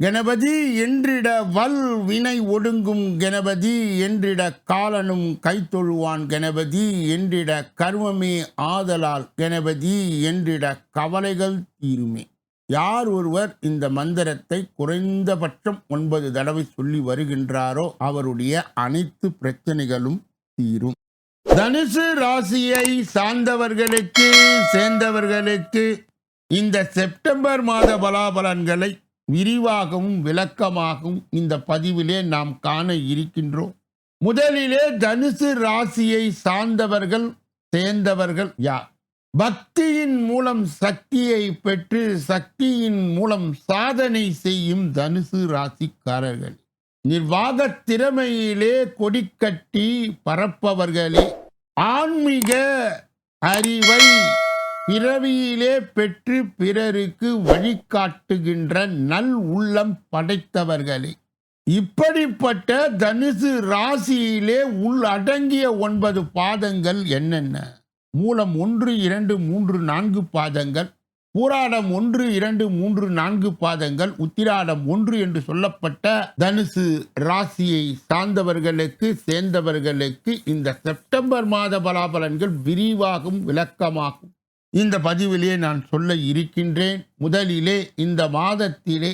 கணபதி என்றிட வல் வினை ஒடுங்கும் கணபதி என்றிட காலனும் கைத்தொழுவான் கணபதி என்றிட கர்மமே ஆதலால் கணபதி என்றிட கவலைகள் தீருமே. யார் ஒருவர் இந்த மந்திரத்தை குறைந்தபட்சம் ஒன்பது தடவை சொல்லி வருகின்றாரோ அவருடைய அனைத்து பிரச்சனைகளும் தீரும். தனுசு ராசியை சார்ந்தவர்களுக்கு சேர்ந்தவர்களுக்கு இந்த செப்டம்பர் மாத பலாபலன்களை விரிவாகவும் விளக்கமாகவும் இந்த பதிவிலே நாம் காண இருக்கின்றோம். முதலிலே தனுசு ராசியை சார்ந்தவர்கள் சேர்ந்தவர்கள் யார்? பக்தியின் மூலம் சக்தியை பெற்று சக்தியின் மூலம் சாதனை செய்யும் தனுசு ராசிக்காரர்கள். நிர்வாக திறமையிலே கொடிக்கட்டி பரப்பவர்களே ஆன்மீக அறிவை பிறவியிலே பெற்று பிறருக்கு வழிகாட்டுகின்ற நல் உள்ளம் படைத்தவர்களே. இப்படிப்பட்ட தனுசு ராசியிலே உள்ளடங்கிய ஒன்பது பாதங்கள் என்னென்ன? மூலம் ஒன்று இரண்டு மூன்று நான்கு பாதங்கள். பூராடம் ஒன்று இரண்டு மூன்று நான்கு பாதங்கள். உத்திராடம் ஒன்று என்று சொல்லப்பட்ட தனுசு ராசியை சார்ந்தவர்களுக்கு சேர்ந்தவர்களுக்கு இந்த செப்டம்பர் மாத பலாபலன்கள் விரிவாகும் விளக்கமாகும். இந்த பதிவிலே நான் சொல்ல இருக்கின்றேன். முதலிலே இந்த மாதத்திலே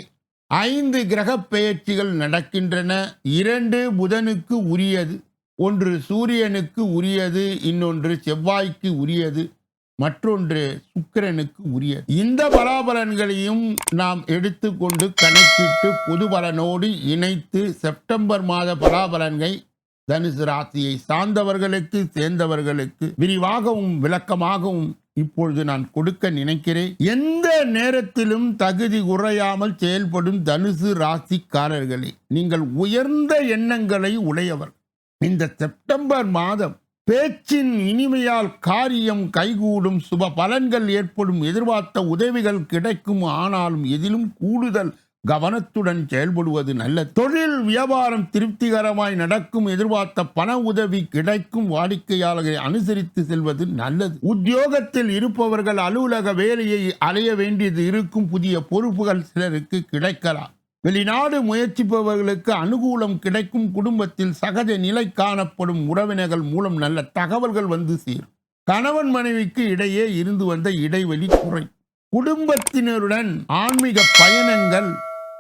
ஐந்து கிரக பெயர்ச்சிகள் நடக்கின்றன. இரண்டு புதனுக்கு உரியது ஒன்று சூரியனுக்கு உரியது இன்னொன்று செவ்வாய்க்கு உரியது மற்றொன்று சுக்கிரனுக்கு உரியது. இந்த பலாபலன்களையும் நாம் எடுத்துக்கொண்டு கணக்கிட்டு பொது பலனோடு இணைத்து செப்டம்பர் மாத பலாபலன்களை தனுசு ராசியை சார்ந்தவர்களுக்கு சேர்ந்தவர்களுக்கு விரிவாகவும் விளக்கமாகவும் இப்பொழுது நான் கொடுக்க நினைக்கிறேன். எந்த நேரத்திலும் தகுதி குறையாமல் செயல்படும் தனுசு ராசிக்காரர்களே நீங்கள் உயர்ந்த எண்ணங்களை உடையவர். இந்த செப்டம்பர் மாதம் பேச்சின் இனிமையால் காரியம் கைகூடும் சுப பலன்கள் ஏற்படும் எதிர்பார்த்த உதவிகள் கிடைக்கும். ஆனாலும் எதிலும் கூடுதல் கவனத்துடன் செயல்படுவது நல்ல தொழில் வியாபாரம் திருப்திகரமாய் நடக்கும் எதிர்பார்த்த பண உதவி கிடைக்கும் வாடிக்கையாளர்களை அனுசரித்து செல்வது நல்லது. உத்தியோகத்தில் இருப்பவர்கள் அலுவலக வேலையை அலைய வேண்டியது இருக்கும் புதிய பொறுப்புகள் சிலருக்கு கிடைக்கலாம். வெளிநாடு முயற்சிப்பவர்களுக்கு அனுகூலம் கிடைக்கும் குடும்பத்தில் சகஜ நிலை காணப்படும் உறவினர்கள் மூலம் நல்ல தகவல்கள் வந்து சேரும். கணவன் மனைவிக்கு இடையே இருந்து வந்த இடைவெளி குறை குடும்பத்தினருடன் ஆன்மீக பயணங்கள்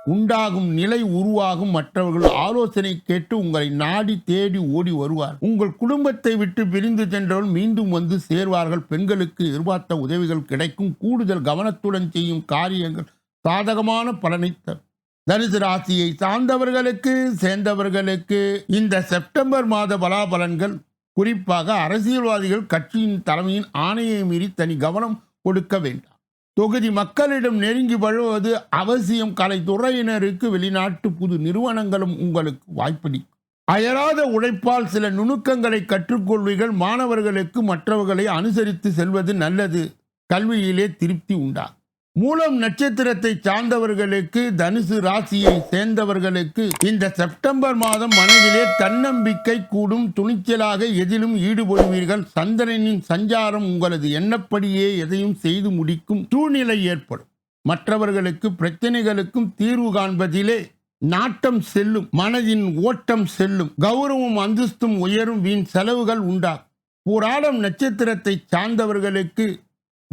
உண்டாகும் நிலை உருவாகும் மற்றவர்கள் ஆலோசனை கேட்டு உங்களை நாடி தேடி ஓடி வருவார். உங்கள் குடும்பத்தை விட்டு பிரிந்து சென்றவர்கள் மீண்டும் வந்து சேர்வார்கள். பெண்களுக்கு எதிர்பார்த்த உதவிகள் கிடைக்கும். கூடுதல் கவனத்துடன் செய்யும் காரியங்கள் சாதகமான பலனை தரும். தனுசு ராசியை சார்ந்தவர்களுக்கு சேர்ந்தவர்களுக்கு இந்த செப்டம்பர் மாத பலாபலன்கள் குறிப்பாக அரசியல்வாதிகள் கட்சியின் தலைமையின் ஆணையை மீறி தனி கவனம் கொடுக்க வேண்டாம். தொகுதி மக்களிடம் நெருங்கி வழுவது அவசியம். கலைத்துறையினருக்கு வெளிநாட்டு புது நிறுவனங்களும் உங்களுக்கு வாய்ப்பளிக்கும் அயராத உழைப்பால் சில நுணுக்கங்களை கற்றுக்கொள்வீர்கள். மாணவர்களுக்கு மற்றவர்களை அனுசரித்து செல்வது நல்லது. கல்வியிலே திருப்தி உண்டா? மூலம் நட்சத்திரத்தை சார்ந்தவர்களுக்கு தனுசு ராசியை சேர்ந்தவர்களுக்கு இந்த செப்டம்பர் மாதம் மனதிலே தன்னம்பிக்கை கூடும் துணிச்சலாக எதிலும் ஈடுபடுவீர்கள். சந்திரனின் சஞ்சாரம் உங்களது எண்ணப்படியே எதையும் செய்து முடிக்கும் சூழ்நிலை ஏற்படும். மற்றவர்களுக்கு பிரச்சனைகளுக்கும் தீர்வு காண்பதிலே நாட்டம் செல்லும் மனதின் ஓட்டம் செல்லும் கௌரவம் அந்தஸ்தும் உயரும் வீண் செலவுகள் உண்டாகும். பூராடம் நட்சத்திரத்தை சார்ந்தவர்களுக்கு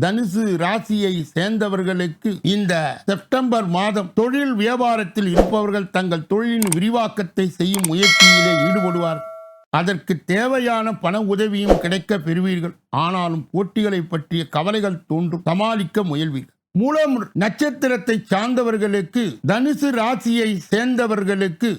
தனுசு ராசியை சேர்ந்தவர்களுக்கு இந்த செப்டம்பர் மாதம் தொழில் வியாபாரத்தில் இருப்பவர்கள் தங்கள் தொழிலின் விரிவாக்கத்தை செய்யும் முயற்சியிலே ஈடுபடுவார். அதற்கு தேவையான பண உதவியும் கிடைக்க பெறுவீர்கள். ஆனாலும் போட்டிகளை பற்றிய கவலைகள் தோன்றும். சமாளிக்க முயல்வீர்கள். மூலம் நட்சத்திரத்தை சார்ந்தவர்களுக்கு தனுசு ராசியை சேர்ந்தவர்களுக்கு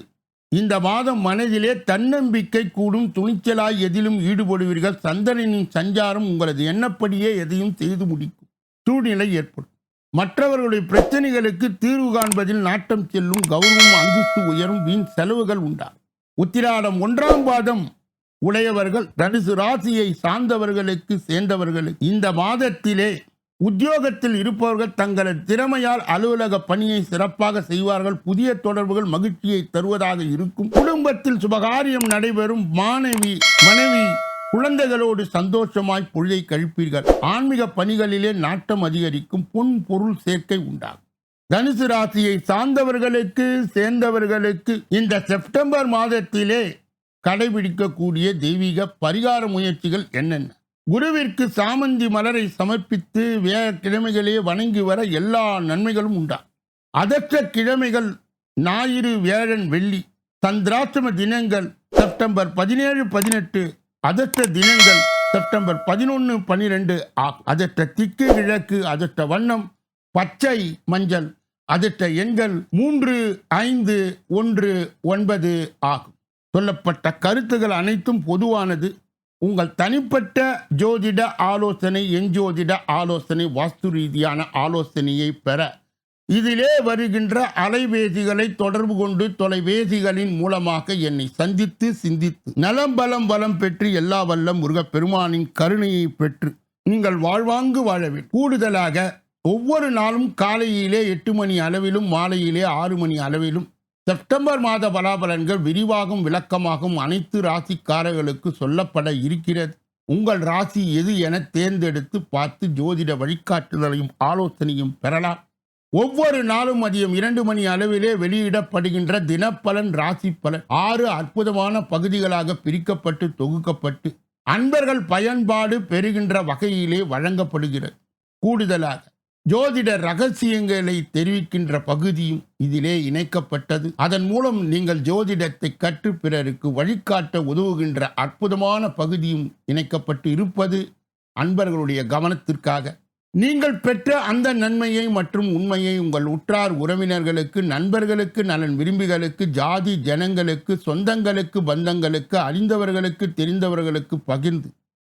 இந்த மாதம் மனதிலே தன்னம்பிக்கை கூடும் துணிச்சலாய் எதிலும் ஈடுபடுவீர்கள். சந்திரனின் சஞ்சாரம் உங்களது எண்ணப்படியே எதையும் செய்து முடிக்கும். சூழ்நிலை ஏற்படும். மற்றவர்களுடைய பிரச்சனைகளுக்கு தீர்வு காண்பதில் நாட்டம் செல்லும் கௌரவம் அந்தஸ்து உயரும் வீண் செலவுகள் உண்டா உத்திராடம் ஒன்றாம் பாதம். உடையவர்கள் தனுசு ராசியை சார்ந்தவர்களுக்கு சேர்ந்தவர்களுக்கு இந்த மாதத்திலே உத்தியோகத்தில் இருப்பவர்கள் தங்களது திறமையால் அலுவலக பணியை சிறப்பாக செய்வார்கள் புதிய தொடர்புகள் மகிழ்ச்சியை தருவதாக இருக்கும். குடும்பத்தில் சுபகாரியம் நடைபெறும் மாணவி மனைவி குழந்தைகளோடு சந்தோஷமாய் பொழுதை கழிப்பீர்கள். ஆன்மீக பணிகளிலே நாட்டம் அதிகரிக்கும் பொன் பொருள் சேர்க்கை உண்டாகும். தனுசு ராசியை சார்ந்தவர்களுக்கு சேர்ந்தவர்களுக்கு இந்த செப்டம்பர் மாதத்திலே கடைபிடிக்கக்கூடிய தெய்வீக பரிகார முயற்சிகள் என்னென்ன? குருவிற்கு சாமந்தி மலரை சமர்ப்பித்து வேற கிழமைகளே வணங்கி வர எல்லா நன்மைகளும் உண்டா? அதற்ற கிழமைகள் ஞாயிறு வேழன் வெள்ளி சந்திராஷ்டம தினங்கள் செப்டம்பர் பதினேழு பதினெட்டு அதற்ற தினங்கள் செப்டம்பர் பதினொன்று பனிரெண்டு அதற்ற திக்கு கிழக்கு அதற்ற வண்ணம் பச்சை மஞ்சள் அதற்ற எண்கள் மூன்று ஐந்து ஒன்று ஒன்பது ஆகும். சொல்லப்பட்ட கருத்துகள் அனைத்தும் பொதுவானது. உங்கள் தனிப்பட்ட ஜோதிட ஆலோசனை எஞ்சோதிட ஆலோசனை வாஸ்து ரீதியான ஆலோசனையை பெற. இதிலே வருகின்ற அலைபேசிகளை தொடர்பு கொண்டு தொலைபேசிகளின் மூலமாக என்னை சந்தித்து சிந்தித்து நலம் பலம் பலம் பெற்று எல்லா வல்லம் முருகப் பெருமானின் கருணையை பெற்று நீங்கள் வாழ்வாங்கு வாழவே கூடுதலாக ஒவ்வொரு நாளும் காலையிலே எட்டு மணி அளவிலும் மாலையிலே ஆறு மணி அளவிலும் செப்டம்பர் மாத பலாபலன்கள் விரிவாகும் விளக்கமாகும். அனைத்து ராசிக்காரர்களுக்கு சொல்லப்பட இருக்கிறது. உங்கள் ராசி எது என தேர்ந்தெடுத்து பார்த்து ஜோதிட வழிகாட்டுதலையும் ஆலோசனையும் பெறலாம். ஒவ்வொரு நாளும் மதியம் இரண்டு மணி அளவிலே வெளியிடப்படுகின்ற தினப்பலன் ராசி பலன். ஆறு அற்புதமான பகுதிகளாக பிரிக்கப்பட்டு தொகுக்கப்பட்டு அன்பர்கள் பயன்பாடு பெறுகின்ற வகையிலே வழங்கப்படுகிறது. கூடுதலாக ஜோதிட ரகசியங்களை தெரிவிக்கின்ற பகுதியும் இதிலே இணைக்கப்பட்டது. அதன் மூலம் நீங்கள் ஜோதிடத்தை கற்று பிறருக்கு வழிகாட்ட உதவுகின்ற அற்புதமான பகுதியும் இணைக்கப்பட்டு இருப்பது அன்பர்களுடைய கவனத்திற்காக. நீங்கள் பெற்ற அந்த நன்மையை மற்றும் உண்மையை உங்கள் உற்றார் உறவினர்களுக்கு நண்பர்களுக்கு நலன் விரும்பிகளுக்கு ஜாதி ஜனங்களுக்கு சொந்தங்களுக்கு பந்தங்களுக்கு அறிந்தவர்களுக்கு தெரிந்தவர்களுக்கு பகிர்ந்து